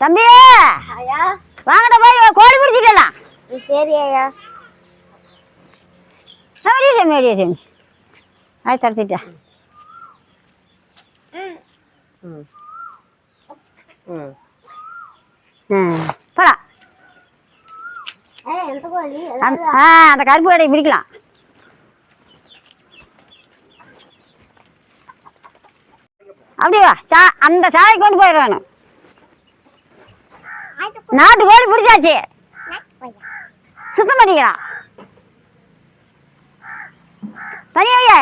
தம்பி! ஐயா வாங்கடா போய் கோழி பிடிச்சிக்கலாம். சரி ஐயா மேடியே சாமி மேடியே சாமி அது தடுத்துட்டா. ம். ம். ம். போடா. அந்த ஆ அந்த கருப்பு கடையை பிடிக்கலாம். அப்படியே வா சா அந்த சாலைக்கு கொண்டு போயிடணும். நாட்டு கோழி பிடிச்சாச்சு. சுத்தம் பண்ணிக்கலாம் தனியா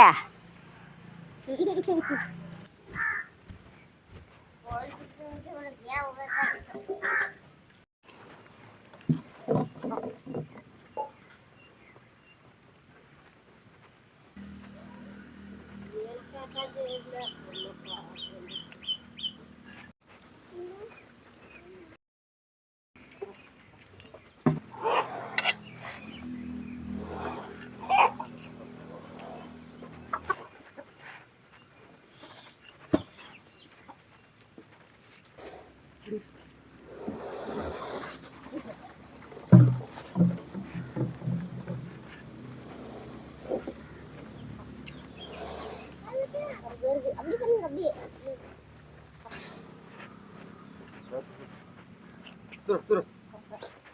அப்படியே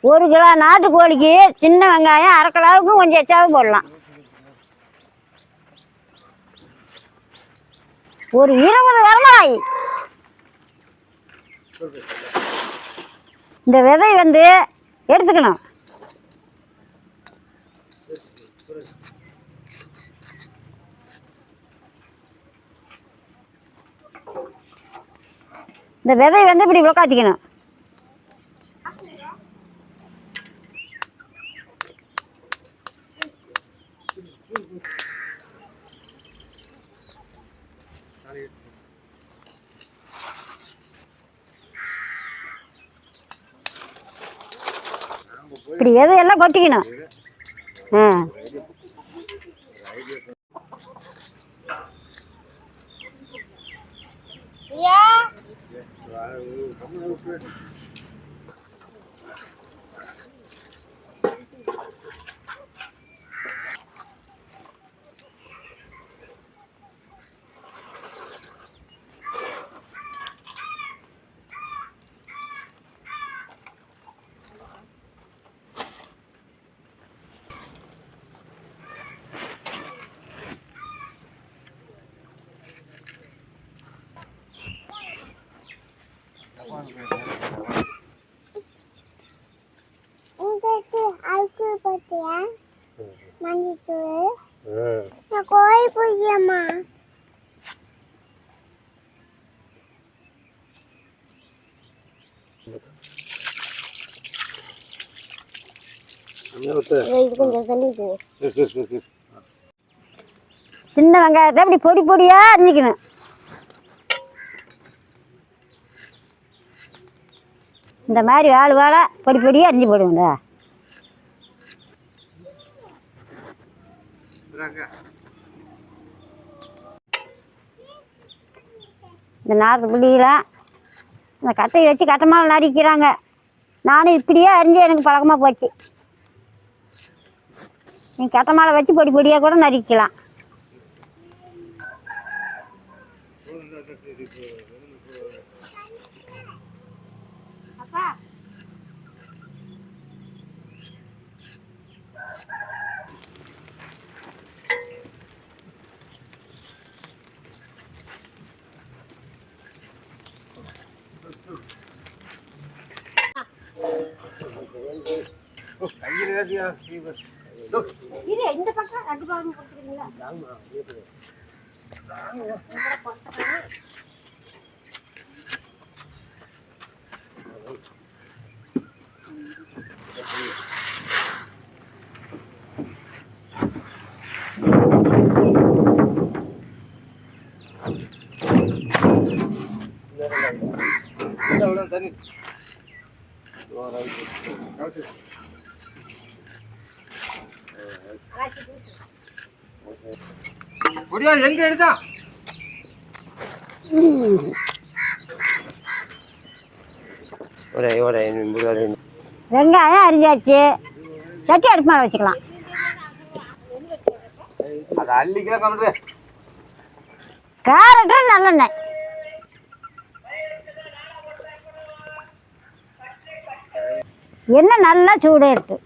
ஒரு கிலோ நாட்டு கோழிக்கு சின்ன வெங்காயம் அரை கிலோவுக்கும் கொஞ்சம் எச்சாவும் போடலாம். ஒரு இருபது வரமாய் இந்த விதை வந்து எடுத்துக்கணும். இந்த விதை வந்து இப்படி உக்காத்திக்கணும் இப்படி எது எல்லாம் கொட்டிக்கணும். ஆ. 哎，我什么时候吃？சின்ன வெங்காயத்தை இப்படி பொடி பொடியாக அரிஞ்சிக்கணும். இந்த மாதிரி ஆள் வாழை பொடி பொடியாக அரிஞ்சு இந்தாங்க. இந்த நாற்று பிடிக்கலாம் இந்த கட்டையை வச்சு கட்டை மேலே நறுக்கிறாங்க நானும் இப்படியே அரிஞ்சு எனக்கு பழக்கமாக போச்சு. நீ கட்ட மாலை வச்சு பொடி பொடியாக கூட நறுக்கலாம் கையில் ஓ, கையில ஏத்தியா? இந்த பக்கம் ரெண்டு பக்கம் கொடுத்துருக்கீங்களா தண்ணி. ஒடியா எங்க எடுத்தா? ஒரு ஒரு முருகாரி வெங்காயம் அரிஞ்சாச்சு. சட்டி அடுப்பு மேலே வச்சுக்கலாம். அது அள்ளிக்கா கம்முடு கேரட்டு நல்லெண்ணெய். எண்ணெய் நல்லா சூடு ஏங்க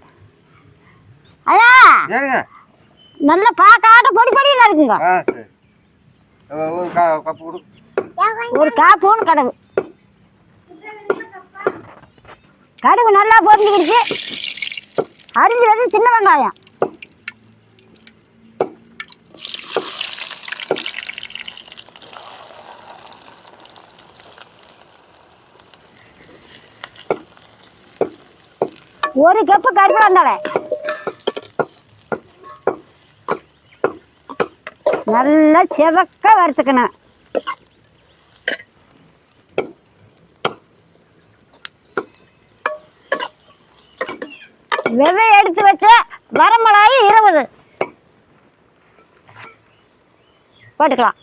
நல்லா பார்க்காட்ட பொடி பொடியில் இருக்குங்க. ஆ சரி. ஒரு- காப்பூன் கடுகு. கடுகு நல்லா பொரிஞ்சுக்கிடுச்சு. அரிஞ்சு வந்து சின்ன வெங்காயம். ஒரு கப்பு கருவேப்பிலை நல்லா செவக்க வறுத்துக்கணும். விதை எடுத்து வச்ச வரமிளகாய் இருபது. போட்டுக்கலாம்.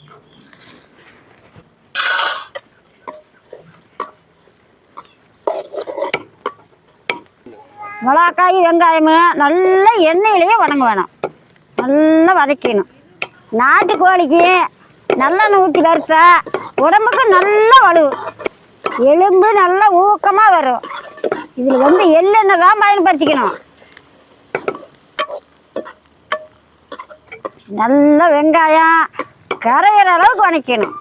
மிளகாய் வெங்காயமும் நல்லா எண்ணெயிலேயே வணங்க வேணும் நல்லா வதக்கணும் நாட்டுக்கோழிக்கு நல்லெண்ணெய் ஊற்றி வறுத்தா உடம்புக்கு நல்ல வலு. எலும்பு நல்லா ஊக்கமாக வரும். இதில் வந்து எள்ளெண்ணெய் தான் பயன்படுத்திக்கணும். நல்ல வெங்காயம் கரையிற அளவுக்கு வணக்கணும்.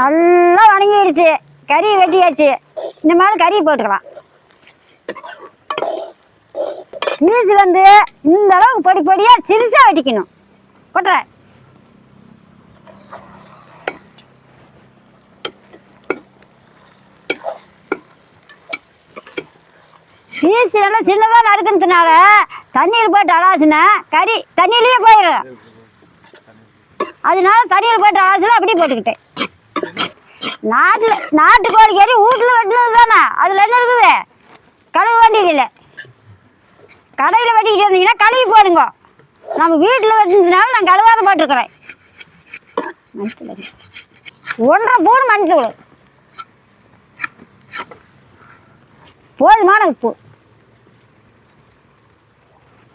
நல்லா வணங்கிடுச்சு கறி வெட்டியாச்சு. இந்த மாதிரி கறி போட்டுக்கலாம். நியூஸ் வந்து இந்த அளவுக்கு பொடி சிறுசாக வெட்டிக்கணும் கொட்டுறேன். பீஸ் நல்லா சின்னதாக நறுக்கிறதுனால தண்ணியில் போட்டு அலாசுனா கறி தண்ணியிலேயே போயிடும். அதனால தண்ணியில் போட்டு அலாசுல அப்படியே போட்டுக்கிட்டேன். நாட்டில் நாட்டு கோழி கறி வீட்டில் வெட்டினது தானே அதில் என்ன இருக்குது? கழுவு வேண்டியது இல்லை கடையில் வெட்டிக்கிட்டு வந்தீங்கன்னா கழுவி போடுங்க. நம்ம வீட்டில் வெட்டினதுனால நான் கழுவாத போட்டிருக்கிறேன். ஒன்றரை பூணு மஞ்சள் போதுமான உப்பு.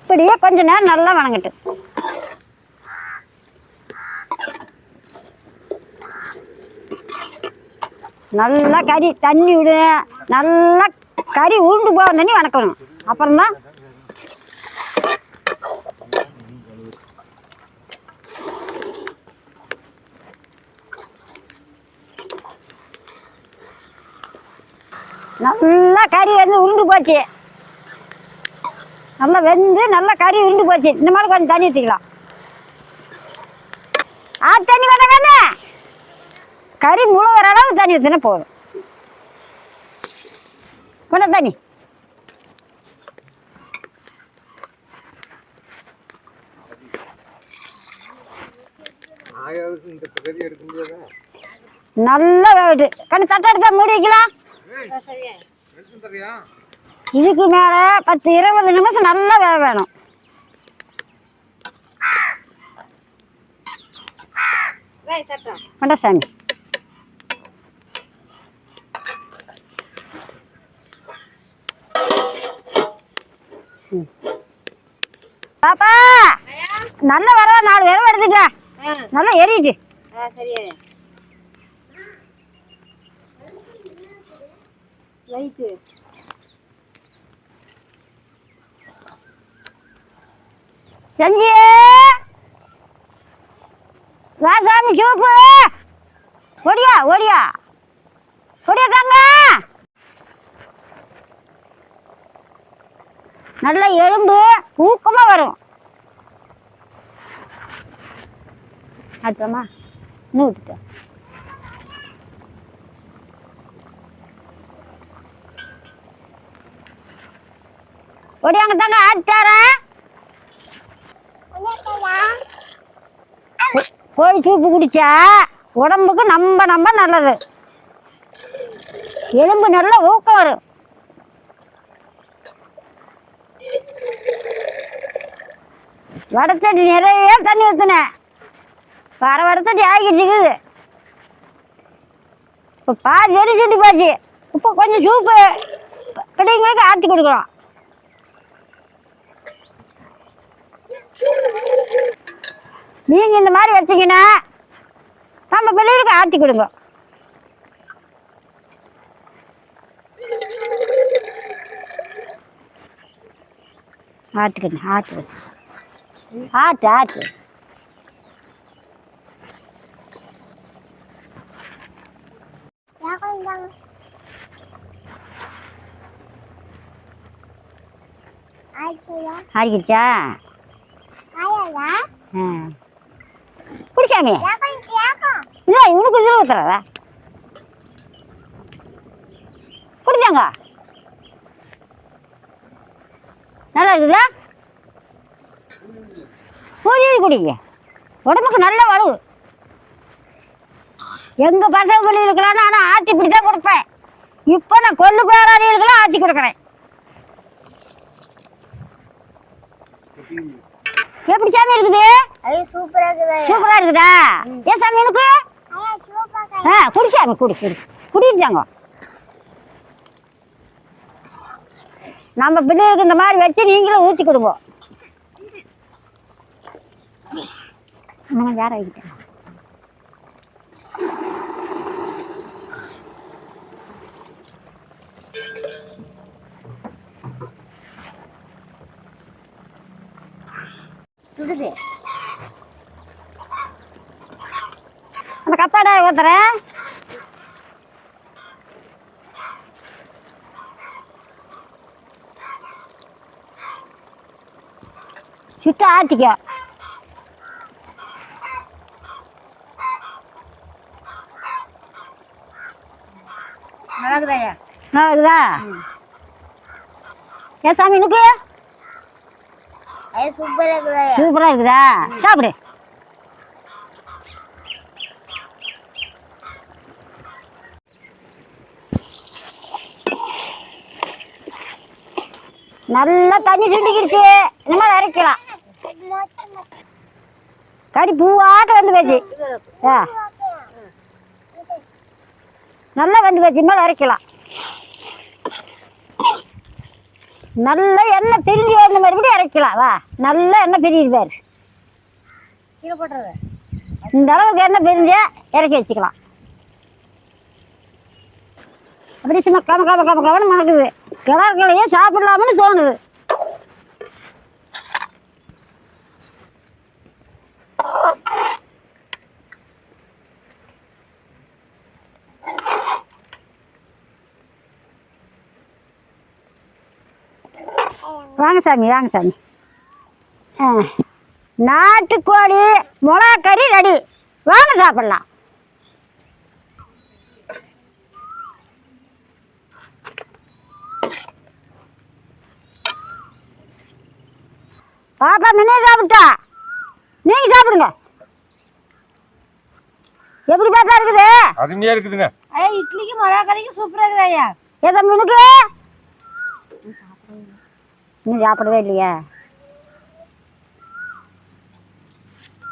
இப்படியே கொஞ்ச நேரம் நல்லா வணங்கட்டும் நல்லா கறி தண்ணி விடு. நல்லா கறி உருண்டு போகிற தண்ணி வணக்கணும். அப்புறம்தான் நல்லா கறி வந்து உருண்டு போச்சு. நல்லா வெந்து நல்லா கறி உருண்டு போச்சு. இந்த மாதிரி கொஞ்சம் தண்ணி ஊற்றிக்கலாம் ஆ தண்ணி வேணாங்க கறி முழுகிற அளவு தண்ணி ஊற்றினா போதும். கொண்ட தண்ணி. நல்லா கண்ணு தட்டை எடுத்தா மூடி வைக்கலாம். இதுக்கு மேலே பத்து இருபது நிமிஷம் நல்லா வேக வேணும். சாமி. பாப்பா நல்ல வரவா நாலு விரவ எடுத்துக்க. நல்லா எரியுது. செஞ்சு வா சாமி சூப்பு ஓடியா ஓடியா ஓடியா தாங்க நல்ல எலும்பு ஊக்கமாக வரும். அடுத்தமா இன்னும் விட்டுட்டேன். ஓடியாங்க தாங்க ஆடி தரேன் கோழி சூப்பு குடிச்சா உடம்புக்கு நம்ம நம்ம நல்லது. எலும்பு நல்லா ஊக்கம் வரும். வடச்சட்டி நிறைய தண்ணி ஊற்றுனேன் வர வடத்தடி ஆகிட்டு இருக்குது. இப்போ பாதி எரிச்சுட்டு சுண்டி போச்சு இப்போ கொஞ்சம் சூப்பு கிடைங்களுக்கு ஆற்றி கொடுக்குறோம். நீங்கள் இந்த மாதிரி வச்சீங்கன்னா நம்ம பிள்ளைகளுக்கு ஆற்றி கொடுங்க. ஆட்டுக்கண்ணு ஆட்டு ஆட்டு ஆட்டு. ஆடிக்கிச்சா ஆ. குடிச்சாமி யாக்கம் யாக்கம் இல்லை இவனுக்கு இதில் ஊத்துறதா குடிச்சாங்க? நல்லா இருக்குதா? பூஜை குடிங்க உடம்புக்கு நல்ல வலு. எங்கள் பசங்க பிள்ளைகளுக்கெல்லாம் நான் ஆற்றி இப்படி தான் கொடுப்பேன். இப்போ நான் கொல்லு பேராளிகளுக்கெல்லாம் ஆற்றி கொடுக்குறேன். எப்படி சாமி இருக்குது? அது சூப்பரா இருக்குதா. சூப்பரா இருக்குதா? ஏன் சாமி எனக்கு? ஐயா ஆ குடி சாமி குடி குடி. குடிட்டாங்க நம்ம பிள்ளைகளுக்கு இந்த மாதிரி வச்சு நீங்களும் ஊற்றி கொடுங்க. யாரை வைக்கிட்டேன் சுடுது அந்த கத்தாடை ஊத்துறேன் சுத்த ஆட்டிக்கோ நல்லா இருக்குதாயா நல்லா இருக்குதா ஏன் சாமி எனக்கு சூப்பரா இருக்குதா? சாப்பிடு. நல்லா தண்ணி சுண்டிக்கிடுச்சு இனிமேல் அரைக்கலாம். கறி பூவாட்ட வந்து போச்சு. ஆ. நல்லா வந்து போச்சு. இனிமேல் அரைக்கலாம். நல்ல எண்ணெய் பிரிஞ்சு வந்த மறுபடியும் இறக்கலாம். வா நல்ல எண்ணெய் பிரியுது பாரு. கீழே போட்டுறது. இந்த அளவுக்கு எண்ணெய் பிரிஞ்சு இறக்கி வச்சுக்கலாம். அப்படி சும்மா கம கம கம கமன்னு மணக்குது. கிளறுக்களையே சாப்பிடலாம்னு தோணுது. வாங்க சாமி வாங்க சாமி. ஆ நாட்டுக்கோழி மிளகா கறி ரெடி. வாங்க சாப்பிடலாம். பாப்பா முன்னே சாப்பிட்டா? நீங்க சாப்பிடுங்க. எப்படி பாப்பா இருக்குது? அருமையா இருக்குதுங்க. ஐயா இட்லிக்கு மிளகா கறிக்கு சூப்பரா இருக்குதாயா ஏதோ முனுக்கு இன்னும் சாப்பிடவே இல்லையா?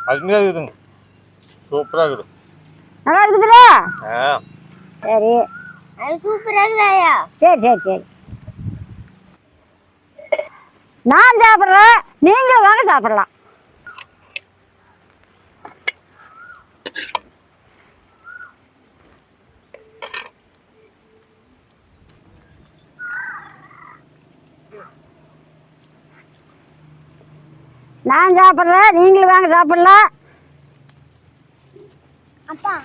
அருமையா இருக்குதுங்க. சூப்பரா இருக்குது. நல்லா இருக்குதுல்ல? சரி. அது சூப்பரா இருக்குதாயா? சரி சரி சரி. நான் சாப்பிட்றேன் நீங்களும் வாங்க சாப்பிடலாம். நான் சாப்பிட்றேன் நீங்களும் வாங்க சாப்பிடலாம். அப்பா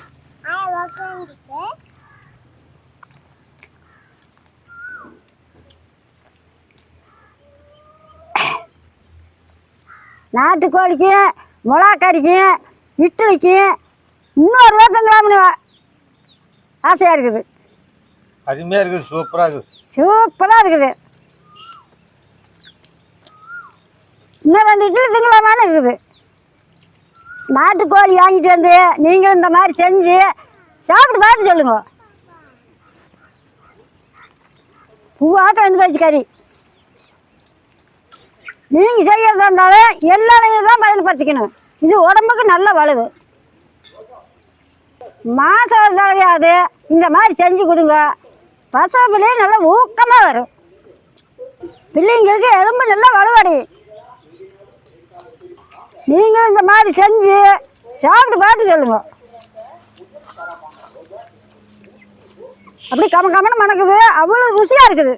மிளகா கறிக்கும் இட்லிக்கும் இன்னொரு வருஷங்களாம்னு ஆசையாக இருக்குது. அருமையா இருக்குது சூப்பரா இருக்குது. சூப்பராக இருக்குது. இன்னும் ரெண்டு இட்லி திங்கலாமான்னு இருக்குது? நாட்டுக்கோழி வாங்கிட்டு வந்து நீங்களும் இந்த மாதிரி செஞ்சு சாப்பிட்டு பார்த்து சொல்லுங்க. பூவாக்க வந்து போச்சு கறி. நீங்கள் செய்யறதா இருந்தாலும் எல்லாரையும் தான் பயன்படுத்திக்கணும். இது உடம்புக்கு நல்ல வலுவு. மாதம் தலையாது இந்த மாதிரி செஞ்சு கொடுங்க. பசங்க நல்லா ஊக்கமாக வரும். பிள்ளைங்களுக்கு எலும்பு நல்லா வலுவடையும். நீங்களும் இந்த மாதிரி செஞ்சு சாப்பிட்டு பார்த்து சொல்லுங்க. அப்படி கம கமன்னு மணக்குது அவ்வளோ ருசியாக இருக்குது.